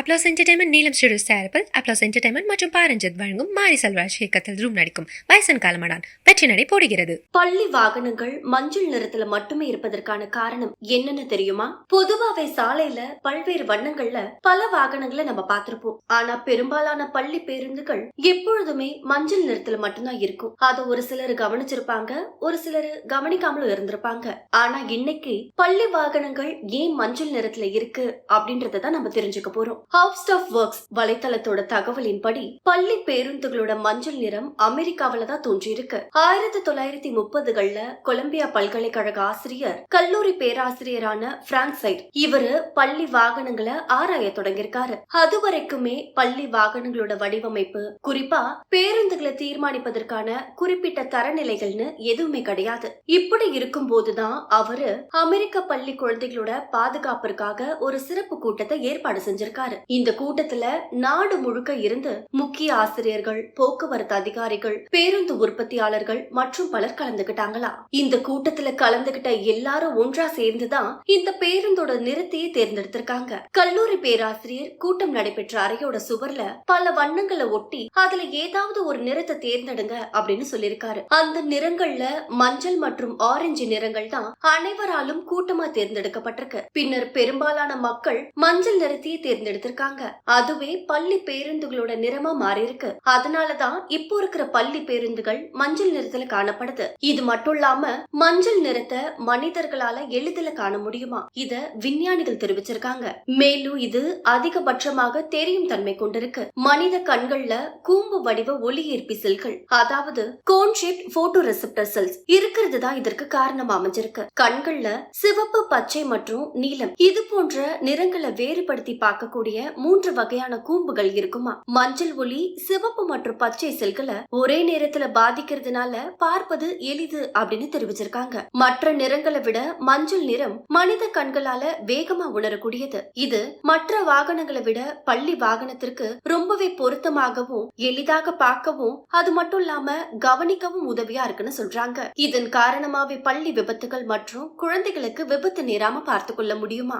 Applause Entertainment Neelam Studios தயாரிப்பில் Applause Entertainment மற்றும் பாரஞ்சத் வழங்கும் மாரி செல்வராஜ் இயக்கத்தில் ரூம் நடிக்கும். வயசன் காலமடான் வெற்றி நடை போடுகிறது. பள்ளி வாகனங்கள் மஞ்சள் நிறத்துல மட்டுமே இருப்பதற்கான காரணம் என்னன்னு தெரியுமா? பொதுவாவே சாலையில பல்வேறு வண்ணங்கள்ல பல வாகனங்களை நம்ம பார்த்திருப்போம். ஆனா பெரும்பாலான பள்ளி பேருந்துகள் எப்பொழுதுமே மஞ்சள் நிறத்துல மட்டும்தான் இருக்கும். அதை ஒரு சிலர் கவனிச்சிருப்பாங்க ஒரு சிலர் கவனிக்காமலும் இருந்திருப்பாங்க. ஆனா இன்னைக்கு பள்ளி வாகனங்கள் ஏன் மஞ்சள் நிறத்துல இருக்கு அப்படின்றத தான் நம்ம தெரிஞ்சுக்க போறோம். ஹவுஸ் ஆஃப் ஒர்க்ஸ் வலைத்தளத்தோட தகவலின்படி பள்ளி பேருந்துகளோட மஞ்சள் நிறம் அமெரிக்காவில தான் தோன்றியிருக்கு. ஆயிரத்தி தொள்ளாயிரத்தி முப்பதுகள்ல கொலம்பியா பல்கலைக்கழக ஆசிரியர் கல்லூரி பேராசிரியரான பிராங்க் சைட் இவரு பள்ளி வாகனங்களை ஆராய தொடங்கியிருக்காரு. அது வரைக்குமே பள்ளி வாகனங்களோட வடிவமைப்பு குறிப்பா பேருந்துகளை தீர்மானிப்பதற்கான குறிப்பிட்ட தரநிலைகள்னு எதுவுமே கிடையாது. இப்படி இருக்கும் போதுதான் அவரு அமெரிக்க பள்ளி குழந்தைகளோட பாதுகாப்பிற்காக ஒரு சிறப்பு கூட்டத்தை ஏற்பாடு செஞ்சிருக்காரு. இந்த கூட்டத்துல நாடு முழுக்க இருந்து முக்கிய ஆசிரியர்கள் போக்குவரத்து அதிகாரிகள் பேருந்து உற்பத்தியாளர்கள் மற்றும் பலர் கலந்துகிட்டாங்களா? இந்த கூட்டத்துல கலந்துகிட்ட எல்லாரும் ஒன்றா சேர்ந்துதான் இந்த பேருந்தோட நிறத்தையே தேர்ந்தெடுத்திருக்காங்க. கல்லூரி பேராசிரியர் கூட்டம் நடைபெற்ற அறையோட சுவர்ல பல வண்ணங்களை ஒட்டி அதுல ஏதாவது ஒரு நிறத்தை தேர்ந்தெடுங்க அப்படின்னு சொல்லியிருக்காரு. அந்த நிறங்கள்ல மஞ்சள் மற்றும் ஆரஞ்சு நிறங்கள் தான் அனைவராலும் கூட்டமா தேர்ந்தெடுக்கப்பட்டிருக்கு. பின்னர் பெரும்பாலான மக்கள் மஞ்சள் நிறத்தையே எடுத்திருக்காங்க அதுவே பள்ளி பேருந்துகளோட நிறமா மாறி இருக்கு அதனாலதான் இப்போ இருக்கிற பள்ளி பேருந்துகள் மஞ்சள் நிறத்துல காணப்படுது. இது மட்டும் இல்லாம மஞ்சள் நிறத்தை மனிதர்களால எளிதில காண முடியுமா? இத விஞ்ஞானிகள் தெரிவிச்சிருக்காங்க. மேலும் இது அதிகபட்சமாக தெரியும் தன்மை கொண்டிருக்கு. மனித கண்கள்ல கூம்பு வடிவ ஒளி ஏற்பி செல்கள் அதாவது கோன் போட்டோ ரெசெப்டர் செல்ஸ் இருக்கிறது தான் இதற்கு காரணம் அமைஞ்சிருக்கு. கண்கள்ல சிவப்பு பச்சை மற்றும் நீலம் இது போன்ற நிறங்களை வேறுபடுத்தி பார்க்கக்கூடிய மூன்று வகையான கூம்புகள் இருக்குமா? மஞ்சள் ஒளி சிவப்பு மற்றும் பச்சை செல்களை ஒரே நேரத்துல பாதிக்கிறதுனால பார்ப்பது எளிது அப்படின்னு தெரிவிச்சிருக்காங்க. மற்ற நிறங்களை விட மஞ்சள் நிறம் மனித கண்களால வேகமா உணரக்கூடியது. இது மற்ற வாகனங்களை விட பள்ளி வாகனத்திற்கு ரொம்பவே பொருத்தமாகவும் எளிதாக பார்க்கவும் அது மட்டும் இல்லாம கவனிக்கவும் உதவியா இருக்குன்னு சொல்றாங்க. இதன் காரணமாவே பள்ளி விபத்துகள் மற்றும் குழந்தைகளுக்கு விபத்து நேராம பார்த்து கொள்ள முடியுமா?